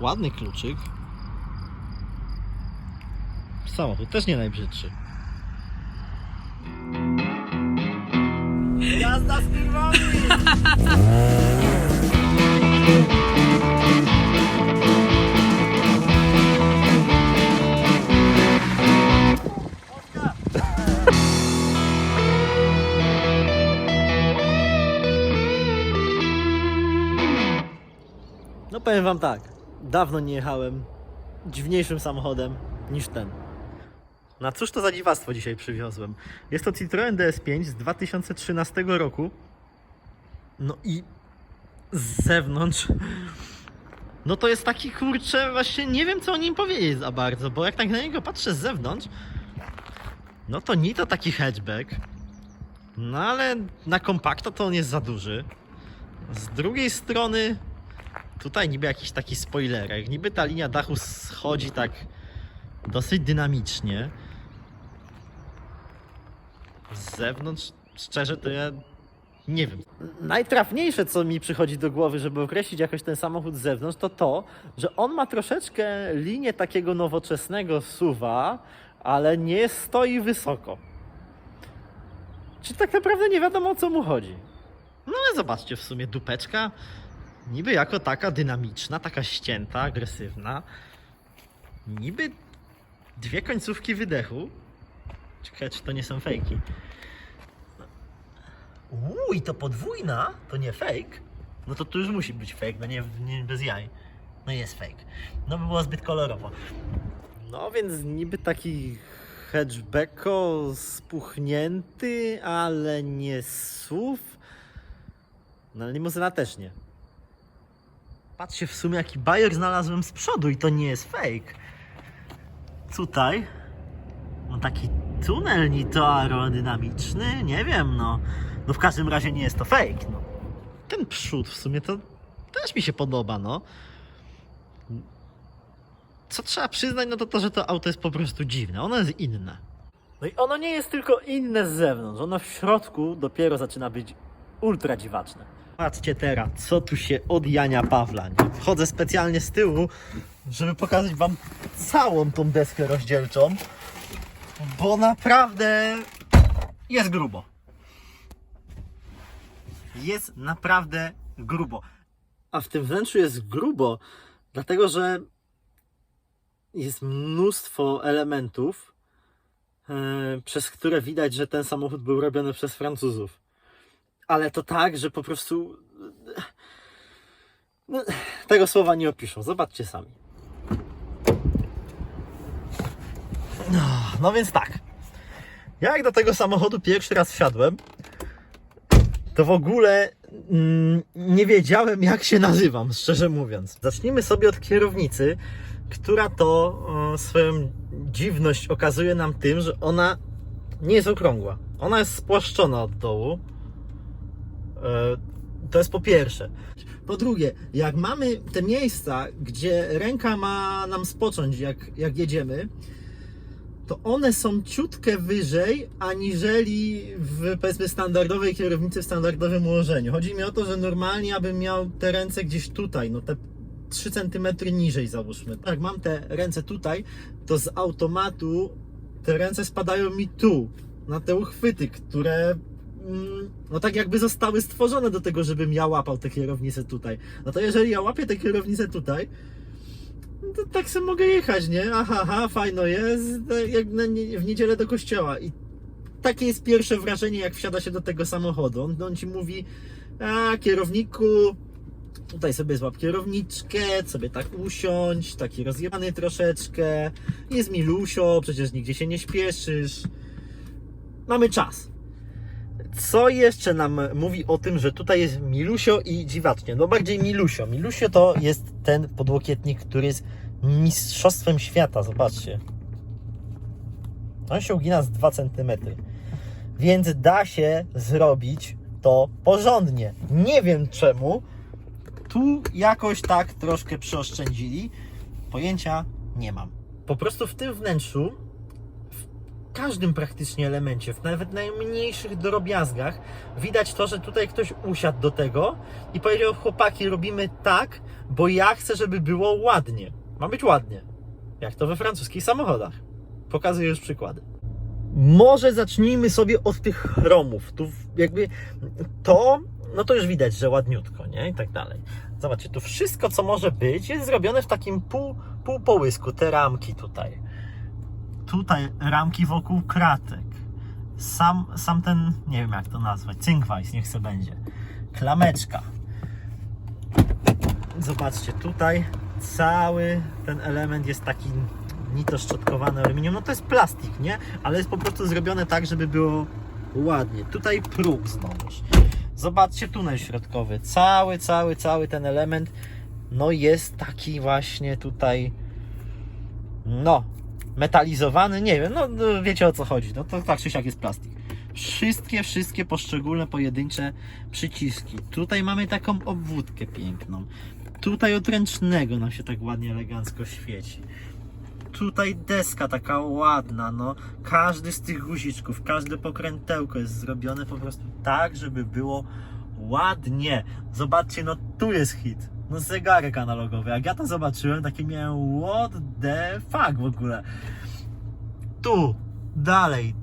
Ładny kluczyk. Samochód też nie najbrzydszy. Jazda z firmami! No powiem wam tak, dawno nie jechałem dziwniejszym samochodem niż ten. Na cóż to za dziwactwo dzisiaj przywiozłem? Jest to Citroen DS5 z 2013 roku. No i z zewnątrz. No to jest taki kurczę, właśnie nie wiem co o nim powiedzieć za bardzo, bo jak tak na niego patrzę z zewnątrz, no to ni to taki hatchback, no ale na kompakta to on jest za duży. Z drugiej strony Tutaj niby jakiś taki spoilerek, niby ta linia dachu schodzi tak dosyć dynamicznie. Z zewnątrz, szczerze to ja nie wiem. Najtrafniejsze co mi przychodzi do głowy, żeby określić jakoś ten samochód z zewnątrz, to to, że on ma troszeczkę linię takiego nowoczesnego suwa, ale nie stoi wysoko. Czy tak naprawdę nie wiadomo o co mu chodzi? No ale zobaczcie, w sumie dupeczka niby jako taka dynamiczna, taka ścięta, agresywna. Niby dwie końcówki wydechu. Ciekawe, czy to nie są fejki. Uuu, i to podwójna? To nie fake? No to tu już musi być fake, no nie, nie bez jaj. No jest fake. No by było zbyt kolorowo. No więc niby taki hatchbacko spuchnięty, ale nie SUV. No ale limuzyna też nie. Patrzcie w sumie jaki bajer znalazłem z przodu i to nie jest fake. Tutaj no taki tunel ni to aerodynamiczny, nie wiem no. No w każdym razie nie jest to fake. No. Ten przód w sumie to też mi się podoba, no. Co trzeba przyznać, no to to, że to auto jest po prostu dziwne. Ono jest inne. No i ono nie jest tylko inne z zewnątrz. Ono w środku dopiero zaczyna być ultra dziwaczne. Patrzcie teraz, co tu się od Jania Pawla. Wchodzę specjalnie z tyłu, żeby pokazać wam całą tą deskę rozdzielczą, bo naprawdę jest grubo. Jest naprawdę grubo. A w tym wnętrzu jest grubo, dlatego że jest mnóstwo elementów, e, przez które widać, że ten samochód był robiony przez Francuzów ale to tak, że po prostu no, tego słowa nie opiszą. Zobaczcie sami. No, no więc tak. Ja jak do tego samochodu pierwszy raz wsiadłem, to w ogóle mm, nie wiedziałem jak się nazywam, szczerze mówiąc. Zacznijmy sobie od kierownicy, która to swoją dziwność okazuje nam tym, że ona nie jest okrągła. Ona jest spłaszczona od dołu. E, To jest po pierwsze. Po drugie, jak mamy te miejsca, gdzie ręka ma nam spocząć, jak, jak jedziemy, to one są ciutkę wyżej, aniżeli w powiedzmy standardowej kierownicy w standardowym ułożeniu. Chodzi mi o to, że normalnie abym miał te ręce gdzieś tutaj, no te 3 cm niżej załóżmy. Jak mam te ręce tutaj, to z automatu te ręce spadają mi tu, na te uchwyty, które no tak jakby zostały stworzone do tego, żebym ja łapał tę kierownicę tutaj. No to jeżeli ja łapię tę kierownicę tutaj, no to tak sobie mogę jechać, nie? Aha, aha fajno jest, tak jak w niedzielę do kościoła. I takie jest pierwsze wrażenie, jak wsiada się do tego samochodu. On, on ci mówi, a kierowniku, tutaj sobie złap kierowniczkę, sobie tak usiądź, taki rozjebany troszeczkę, jest milusio, przecież nigdzie się nie śpieszysz. Mamy czas. Co jeszcze nam mówi o tym, że tutaj jest Milusio i dziwacznie? No bardziej Milusio. Milusio to jest ten podłokietnik, który jest mistrzostwem świata. Zobaczcie. On się ugina z 2 cm. Więc da się zrobić to porządnie. Nie wiem czemu. Tu jakoś tak troszkę przeoszczędzili. Pojęcia nie mam. Po prostu w tym wnętrzu każdym praktycznie elemencie, w nawet najmniejszych drobiazgach widać to, że tutaj ktoś usiadł do tego i powiedział chłopaki robimy tak, bo ja chcę, żeby było ładnie. Ma być ładnie. Jak to we francuskich samochodach. Pokazuję już przykłady. Może zacznijmy sobie od tych chromów. Tu jakby to, no to już widać, że ładniutko, nie? I tak dalej. Zobaczcie, tu wszystko, co może być, jest zrobione w takim pół, pół połysku. Te ramki tutaj. Tutaj ramki wokół kratek. Sam, sam ten, nie wiem jak to nazwać, cynkwajs, niech se będzie. Klameczka. Zobaczcie, tutaj cały ten element jest taki nito szczotkowany aluminium. No to jest plastik, nie? Ale jest po prostu zrobione tak, żeby było ładnie. Tutaj próg znowuż. Zobaczcie tunel środkowy. Cały, cały, cały ten element no jest taki właśnie tutaj no metalizowany, nie wiem, no, no wiecie o co chodzi. No to tak czy siak jest plastik. Wszystkie, wszystkie poszczególne pojedyncze przyciski. Tutaj mamy taką obwódkę piękną. Tutaj od ręcznego nam się tak ładnie, elegancko świeci. Tutaj deska taka ładna, no. Każdy z tych guziczków, każde pokrętełko jest zrobione po prostu tak, żeby było ładnie. Zobaczcie, no tu jest hit. No zegarek analogowy. Jak ja to zobaczyłem, takie miałem what the fuck w ogóle. Tu, dalej.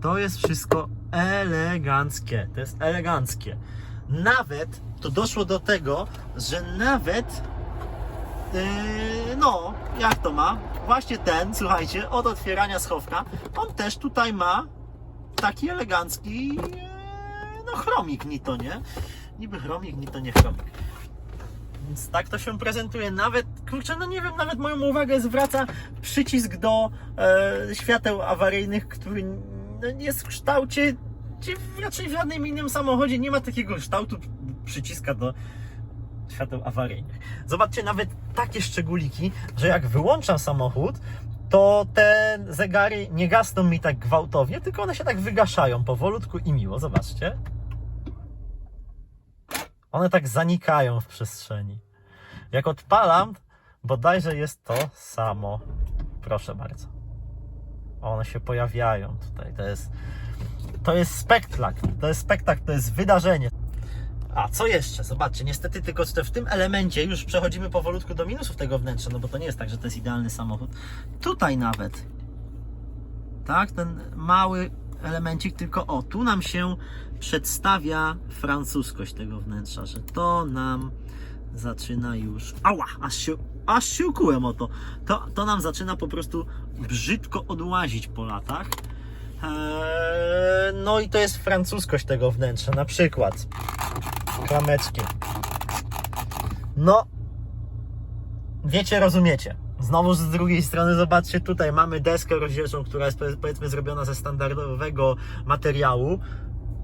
To jest wszystko eleganckie. To jest eleganckie. Nawet to doszło do tego, że nawet Yy, no, jak to ma? Właśnie ten, słuchajcie, od otwierania schowka, on też tutaj ma taki elegancki, yy, no chromik ni to, nie? Niby chromik, ni to nie chromik. Więc tak to się prezentuje. Nawet, kurczę, no nie wiem, nawet moją uwagę zwraca przycisk do e, świateł awaryjnych, który no, jest w kształcie, czy raczej w żadnym innym samochodzie nie ma takiego kształtu przyciska do świateł awaryjnych. Zobaczcie nawet takie szczególiki, że jak wyłączam samochód, to te zegary nie gasną mi tak gwałtownie, tylko one się tak wygaszają powolutku i miło. Zobaczcie. One tak zanikają w przestrzeni. Jak odpalam, bodajże jest to samo. Proszę bardzo. One się pojawiają tutaj. To jest, to jest spektakl. To jest spektakl, to jest wydarzenie. A co jeszcze? Zobaczcie, niestety tylko w tym elemencie już przechodzimy powolutku do minusów tego wnętrza, no bo to nie jest tak, że to jest idealny samochód. Tutaj nawet, tak, ten mały elemencik, tylko o, tu nam się przedstawia francuskość tego wnętrza, że to nam zaczyna już, ała, aż się, aż się ukułem o to. to, to nam zaczyna po prostu brzydko odłazić po latach. Eee, no i to jest francuskość tego wnętrza, na przykład klameczki. No, wiecie, rozumiecie. Znowu z drugiej strony, zobaczcie, tutaj mamy deskę rozdzielczą, która jest powiedzmy zrobiona ze standardowego materiału,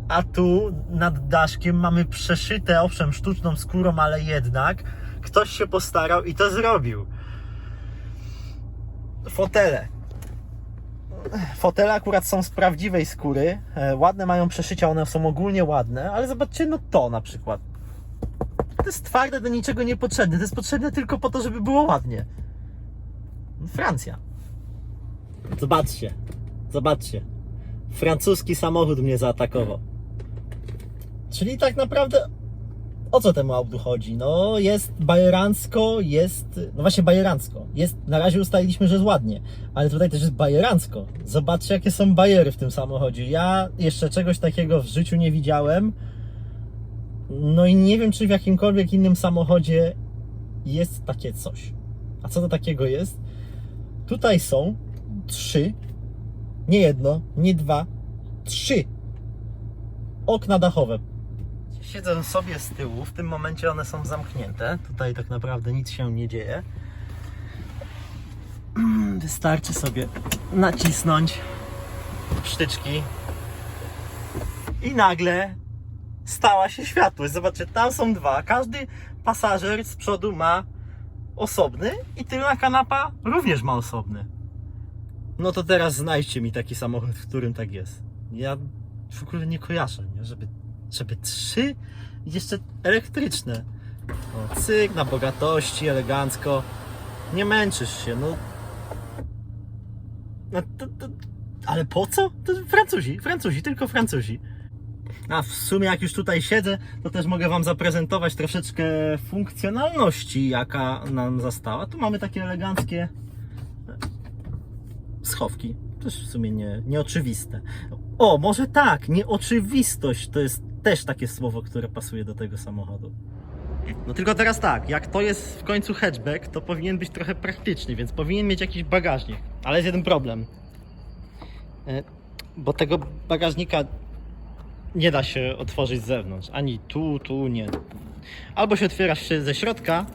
a tu nad daszkiem mamy przeszyte, owszem, sztuczną skórą, ale jednak ktoś się postarał i to zrobił. Fotele. Fotele akurat są z prawdziwej skóry. e, Ładne mają przeszycia, one są ogólnie ładne, ale zobaczcie, no to na przykład. To jest twarde, do niczego niepotrzebne. To jest potrzebne tylko po to, żeby było ładnie. Francja. Zobaczcie. Zobaczcie. Francuski samochód mnie zaatakował. Czyli tak naprawdę o co temu autu chodzi? No jest bajerancko, jest, no właśnie bajerancko. Jest, na razie ustaliliśmy, że jest ładnie, ale tutaj też jest bajerancko. Zobaczcie jakie są bajery w tym samochodzie. Ja jeszcze czegoś takiego w życiu nie widziałem. No i nie wiem, czy w jakimkolwiek innym samochodzie jest takie coś. A co to takiego jest? Tutaj są trzy, nie jedno, nie dwa, trzy okna dachowe. Siedzę sobie z tyłu, w tym momencie one są zamknięte. Tutaj tak naprawdę nic się nie dzieje. Wystarczy sobie nacisnąć sztyczki i nagle stała się światłość. Zobaczcie, tam są dwa. Każdy pasażer z przodu ma osobny i tylna kanapa również ma osobny. No to teraz znajdźcie mi taki samochód, w którym tak jest. Ja w ogóle nie kojarzę, nie? Żeby, żeby trzy jeszcze elektryczne. O, cyk, na bogatości, elegancko. Nie męczysz się, no. no to, to, Ale po co? To Francuzi, Francuzi, tylko Francuzi. A w sumie jak już tutaj siedzę, to też mogę Wam zaprezentować troszeczkę funkcjonalności, jaka nam zastała. Tu mamy takie eleganckie schowki. Też w sumie nie, nieoczywiste. O, może tak, nieoczywistość to jest też takie słowo, które pasuje do tego samochodu. No tylko teraz tak, jak to jest w końcu hatchback, to powinien być trochę praktyczny, więc powinien mieć jakiś bagażnik. Ale jest jeden problem. E, Bo tego bagażnika nie da się otworzyć z zewnątrz. Ani tu, tu, nie. Albo się otwiera się ze środka,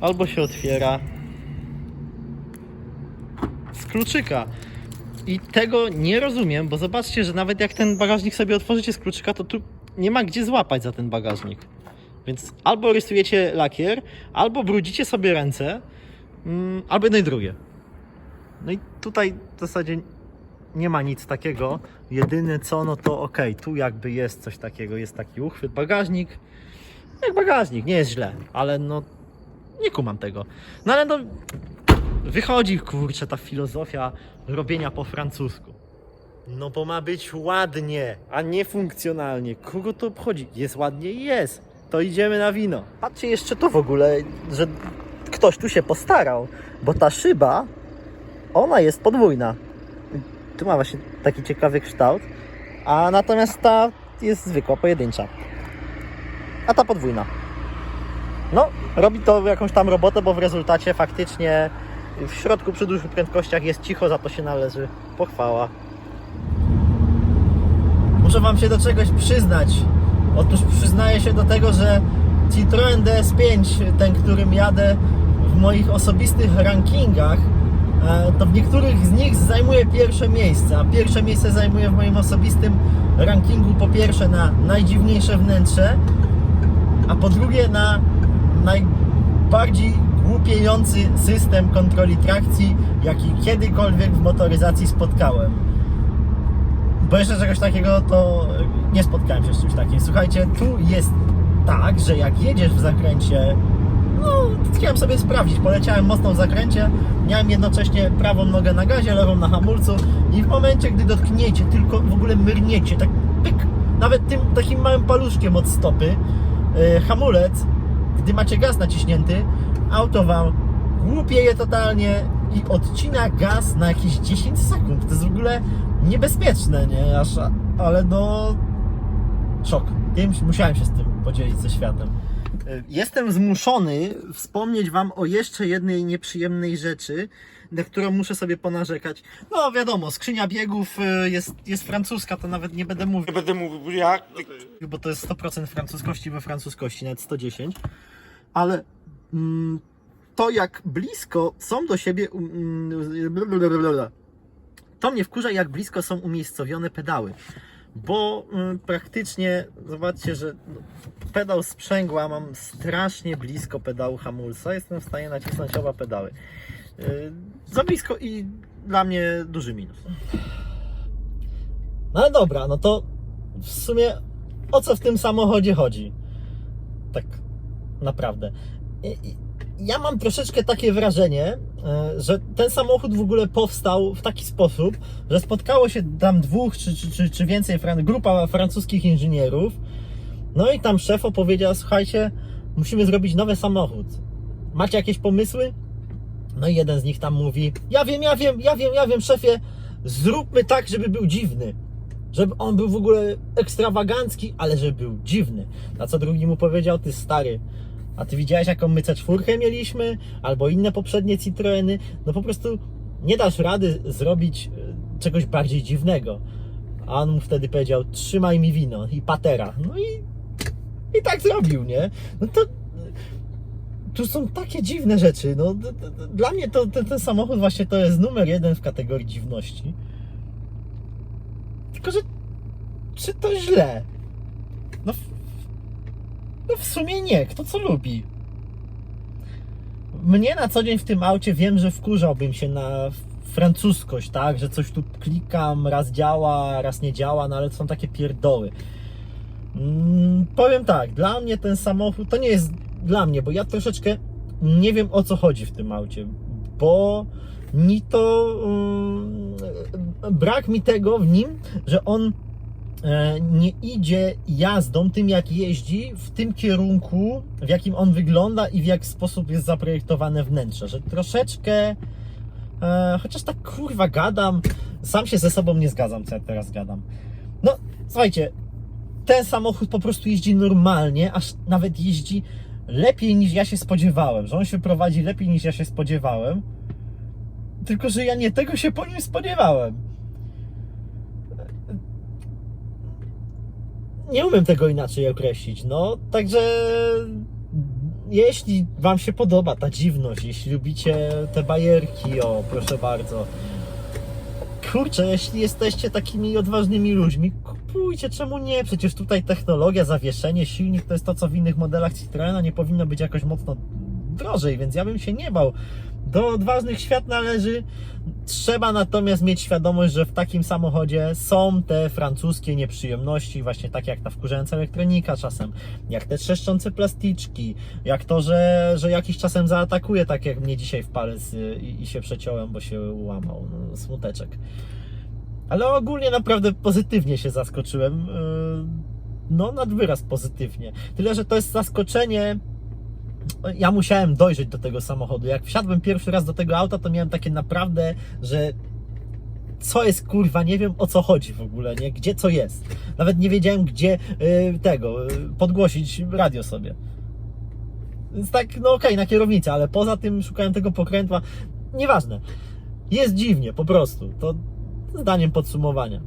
albo się otwiera z kluczyka. I tego nie rozumiem, bo zobaczcie, że nawet jak ten bagażnik sobie otworzycie z kluczyka, to tu nie ma gdzie złapać za ten bagażnik. Więc albo rysujecie lakier, albo brudzicie sobie ręce, mm, albo jedno i drugie. No i tutaj w zasadzie nie ma nic takiego. Jedyne co, no to ok, tu jakby jest coś takiego, jest taki uchwyt, bagażnik. Jak bagażnik, nie jest źle, ale no nie kumam tego. No ale no wychodzi kurczę ta filozofia robienia po francusku. No bo ma być ładnie, a nie funkcjonalnie. Kogo to obchodzi? Jest ładnie jest. To idziemy na wino. Patrzcie jeszcze to w ogóle, że ktoś tu się postarał, bo ta szyba, ona jest podwójna. Tu ma właśnie taki ciekawy kształt, a natomiast ta jest zwykła, pojedyncza. A ta podwójna. No, robi to jakąś tam robotę, bo w rezultacie faktycznie w środku przy dużych prędkościach jest cicho, za to się należy pochwała. Muszę Wam się do czegoś przyznać. Otóż przyznaję się do tego, że Citroen DS5, ten którym jadę w moich osobistych rankingach, to w niektórych z nich zajmuje pierwsze miejsce, a pierwsze miejsce zajmuje w moim osobistym rankingu po pierwsze na najdziwniejsze wnętrze, a po drugie na najbardziej głupiejący system kontroli trakcji, jaki kiedykolwiek w motoryzacji spotkałem. Bo jeszcze czegoś takiego to nie spotkałem się z czymś takim. Słuchajcie, tu jest tak, że jak jedziesz w zakręcie, no chciałem sobie sprawdzić, poleciałem mocno w zakręcie, miałem jednocześnie prawą nogę na gazie, lewą na hamulcu i w momencie, gdy dotkniecie, tylko w ogóle myrniecie, tak pyk, nawet tym takim małym paluszkiem od stopy, yy, hamulec, gdy macie gaz naciśnięty, auto wam głupieje totalnie i odcina gaz na jakieś 10 sekund. To jest w ogóle niebezpieczne, nie? Aż, ale no... Szok. Musiałem się z tym podzielić ze światem. Jestem zmuszony wspomnieć Wam o jeszcze jednej nieprzyjemnej rzeczy, na którą muszę sobie ponarzekać. No wiadomo, skrzynia biegów y, jest, jest francuska, to nawet nie będę mówił Nie będę mówił jak. bo to jest 100% francuskości we francuskości, nawet 110. Ale mm, to jak blisko są do siebie. Mm, to mnie wkurza, jak blisko są umiejscowione pedały. Bo mm, praktycznie, zobaczcie, że pedał sprzęgła mam strasznie blisko pedału hamulca. Jestem w stanie nacisnąć oba pedały. Yy, za blisko i dla mnie duży minus. No ale dobra, no to w sumie o co w tym samochodzie chodzi? Tak naprawdę. I- i- Ja mam troszeczkę takie wrażenie, e, że ten samochód w ogóle powstał w taki sposób, że spotkało się tam dwóch czy, czy, czy, czy więcej, grupa francuskich inżynierów. No i tam szef opowiedział: Słuchajcie, musimy zrobić nowy samochód. Macie jakieś pomysły? No i jeden z nich tam mówi: Ja wiem, ja wiem, ja wiem, ja wiem, szefie, zróbmy tak, żeby był dziwny. Żeby on był w ogóle ekstrawagancki, ale żeby był dziwny. Na co drugi mu powiedział: Ty stary, a ty widziałeś jaką my C4 mieliśmy? Albo inne poprzednie Citroeny? No po prostu nie dasz rady zrobić e, czegoś bardziej dziwnego. A on mu wtedy powiedział: Trzymaj mi wino i patera. No i, i tak zrobił, nie? No to tu są takie dziwne rzeczy. No, dla mnie to, ten, ten samochód właśnie to jest numer jeden w kategorii dziwności. Tylko, że czy to źle? No, w- sumie nie. Kto co lubi? Mnie na co dzień w tym aucie wiem, że wkurzałbym się na francuskość, tak? Że coś tu klikam, raz działa, raz nie działa, no ale to są takie pierdoły. Mm, powiem tak, dla mnie ten samochód to nie jest dla mnie, bo ja troszeczkę nie wiem o co chodzi w tym aucie. bo ni to mm, brak mi tego w nim, że on nie idzie jazdą tym jak jeździ w tym kierunku, w jakim on wygląda i w jaki sposób jest zaprojektowane wnętrze, że troszeczkę e, chociaż tak kurwa gadam, sam się ze sobą nie zgadzam, co ja teraz gadam. No, słuchajcie, ten samochód po prostu jeździ normalnie, aż nawet jeździ lepiej niż ja się spodziewałem, że on się prowadzi lepiej niż ja się spodziewałem. Tylko, że ja nie tego się po nim spodziewałem. Nie umiem tego inaczej określić. No, także jeśli Wam się podoba ta dziwność, jeśli lubicie te bajerki, o proszę bardzo. Kurczę, jeśli jesteście takimi odważnymi ludźmi, kupujcie, czemu nie? Przecież tutaj technologia, zawieszenie, silnik to jest to, co w innych modelach Citroena nie powinno być jakoś mocno drożej, więc ja bym się nie bał. Do odważnych świat należy. Trzeba natomiast mieć świadomość, że w takim samochodzie są te francuskie nieprzyjemności, właśnie tak jak ta wkurzająca elektronika czasem, jak te trzeszczące plasticzki, jak to, że, że jakiś czasem zaatakuje, tak jak mnie dzisiaj w palec y, i, i się przeciąłem, bo się łamał. No, smuteczek. Ale ogólnie naprawdę pozytywnie się zaskoczyłem. Yy, No, nad wyraz pozytywnie. Tyle, że to jest zaskoczenie. Ja musiałem dojrzeć do tego samochodu. Jak wsiadłem pierwszy raz do tego auta, to miałem takie naprawdę, że co jest kurwa, nie wiem o co chodzi w ogóle, nie? Gdzie co jest. Nawet nie wiedziałem, gdzie yy, tego, yy, podgłosić radio sobie. Więc tak, no okej, na kierownicę, ale poza tym szukałem tego pokrętła. Nieważne. Jest dziwnie, po prostu. To zdaniem podsumowania.